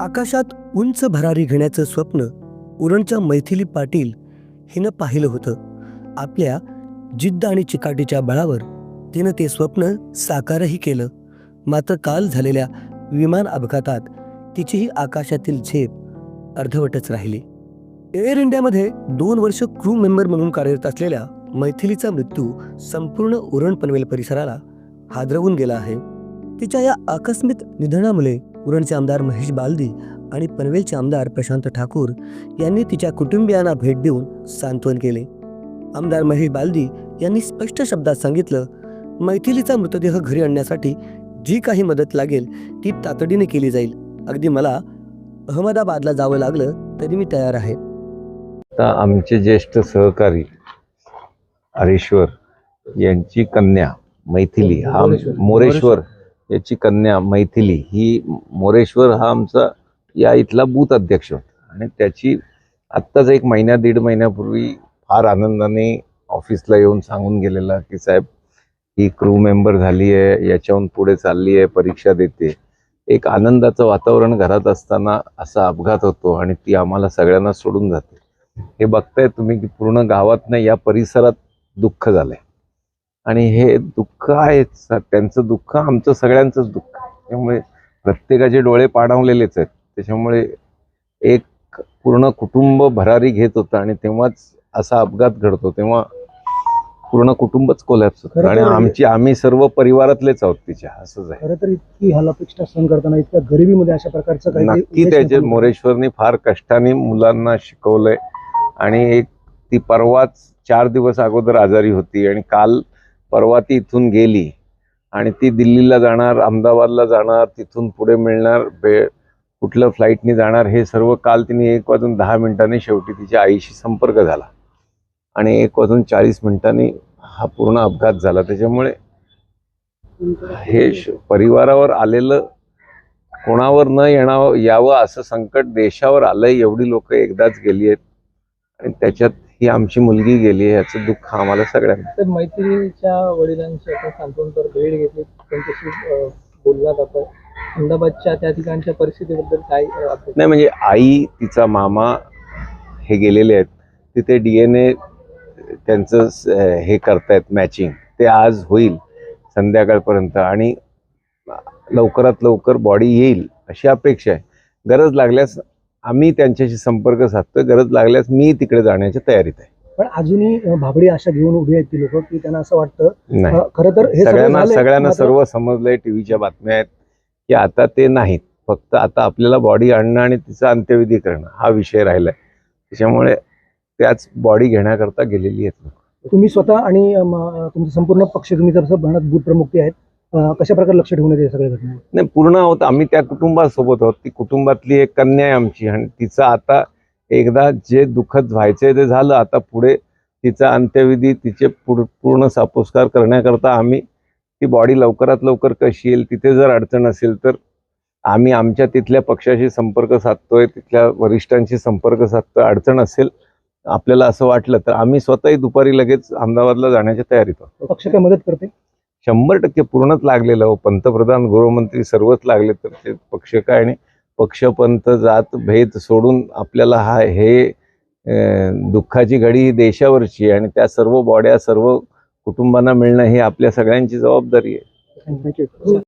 आकाशात उंच भरारी घेण्याचं स्वप्न उरणच्या मैथिली पाटील हिनं पाहिलं होतं. आपल्या जिद्द आणि चिकाटीच्या बळावर तिनं ते स्वप्न साकारही केलं. मात्र काल झालेल्या विमान अपघातात तिचीही आकाशातील झेप अर्धवटच राहिली. एअर इंडियामध्ये दोन वर्ष क्रू मेंबर म्हणून कार्यरत असलेल्या मैथिलीचा मृत्यू संपूर्ण उरण पनवेल परिसराला हादरवून गेला आहे. तिच्या या आकस्मिक निधनामुळे उरणचे आमदार महेश बालदी आणि पनवेलचे आमदार प्रशांत ठाकूर यांनी तिच्या कुटुंबियांना भेट देऊन सांत्वन केले. आमदार महेश बालदी यांनी स्पष्ट शब्दात सांगितलं मैथिलीचा मृतदेह घरी आणण्यासाठी जी काही मदत लागेल ती तातडीने केली जाईल. अगदी मला अहमदाबादला जावं लागलं तरी मी तयार आहे. आता आमचे ज्येष्ठ सहकारी हरेश्वर यांची कन्या मैथिली हा मोरेश्वर. याची कन्या मैथिली ही मोरेश्वर हा आमचा या इथला बूथ अध्यक्ष होता. आणि त्याची आत्ताच एक महिन्या दीड महिन्यापूर्वी फार आनंदाने ऑफिसला येऊन सांगून गेलेला की साहेब ही क्रू मेंबर झाली आहे याच्याहून पुढे चालली आहे परीक्षा देते. एक आनंदाचं वातावरण घरात असताना असा अपघात होतो आणि ती आम्हाला सगळ्यांना सोडून जाते. हे बघताय तुम्ही की पूर्ण गावातनं या परिसरात दुःख झालंय. आणि हे दुःख आहेच त्यांचं दुःख आमचं सगळ्यांचंच दुःख. त्यामुळे प्रत्येकाचे डोळे पाणावलेलेच आहेत. त्याच्यामुळे एक पूर्ण कुटुंब भरारी घेत होतं आणि तेव्हाच असा अपघात घडतो. तेव्हा पूर्ण कुटुंबच कोलॅप्स होतं. आणि आमची आम्ही सर्व परिवारातलेच आहोत तिच्या. असंच आहे. खरं तर इतकी हालापेक्षा सहन करताना इतक्या गरिबीमध्ये अशा प्रकारचं काही नक्की त्याचे मोरेश्वरनी फार कष्टाने मुलांना शिकवलंय. आणि एक ती परवाच चार दिवस अगोदर आजारी होती. आणि काल परवा ती इथून गेली आणि ती दिल्लीला जाणार अहमदाबादला जाणार तिथून पुढे मिळणार बे कुठलं फ्लाईटनी जाणार हे सर्व काल तिने एक वाजून दहा मिनिटांनी शेवटी तिच्या आईशी संपर्क झाला. आणि एक वाजून चाळीस मिनिटांनी हा पूर्ण अपघात झाला. त्याच्यामुळे हे परिवारावर आलेलं कोणावर न येणावं यावं असं संकट देशावर आलंय एवढी लोक एकदाच गेली आहेत. आणि त्याच्यात ही आमची मुलगी गेली आहे याचं दुःख आम्हाला सगळ्यांना. तर मैत्रिणीच्या वडिलांची आपण सांत्वन भेट घेतली. त्यांच्याशी अं, बोललात आपण. अहमदाबादच्या त्या ठिकाणच्या परिस्थितीबद्दल काय? नाही म्हणजे आई तिचा मामा हे गेलेले आहेत. तिथे डी एन ए त्यांचं हे करतायत मॅचिंग ते आज होईल संध्याकाळपर्यंत. आणि लवकरात लवकर बॉडी येईल अशी अपेक्षा आहे. गरज लागल्यास आम्ही त्यांच्याशी संपर्क साधतोय गरज लागल्यास मी तिकडे जाण्याच्या तयारीत आहे. पण अजूनही भाबडी आशा घेऊन उभी आहेत ती लोक की त्यांना असं वाटतं खरं तर हे सगळं सगळ्यांना सगळ्यांना सर्व समजलंय टीव्हीच्या बातम्या आहेत की आता ते नाहीत. फक्त आता आपल्याला बॉडी आणणं आणि तिचा अंत्यविधी करणं हा विषय राहिलाय. त्याच्यामुळे त्याच बॉडी घेण्याकरता गेलेली आहेत. तुम्ही स्वतः आणि तुमचं संपूर्ण पक्ष तुम्ही जसं म्हणत बूथ प्रमुख आहेत. कशा प्रकारे लक्ष ठेवून येते सगळ्या घटना? नाही पूर्ण आहोत. आम्ही त्या कुटुंबासोबत आहोत. ती कुटुंबातली एक कन्या आहे आमची आणि तिचं आता एकदा जे दुःखद व्हायचंय ते झालं. आता पुढे तिचा अंत्यविधी तिचे पूर्ण सापोस्कार करण्याकरता आम्ही ती बॉडी लवकरात लवकर कशी येईल तिथे जर अडचण असेल तर आम्ही आमच्या तिथल्या पक्षाशी संपर्क साधतोय तिथल्या वरिष्ठांशी संपर्क साधतोय. अडचण असेल आपल्याला असं वाटलं तर आम्ही स्वतःही दुपारी लगेच अहमदाबादला जाण्याच्या तयारीत आहोत. पक्ष काय मदत करते? शंभर टक्के पूर्णच लागलेलं हो पंतप्रधान गृहमंत्री सर्वच लागले तर ते पक्ष काय आणि पक्षपंत जात भेद सोडून आपल्याला हा हे दुःखाची घडी ही देशावरची आहे आणि त्या सर्व बॉड्या सर्व कुटुंबांना मिळणं ही आपल्या सगळ्यांची जबाबदारी आहे. थँक्यू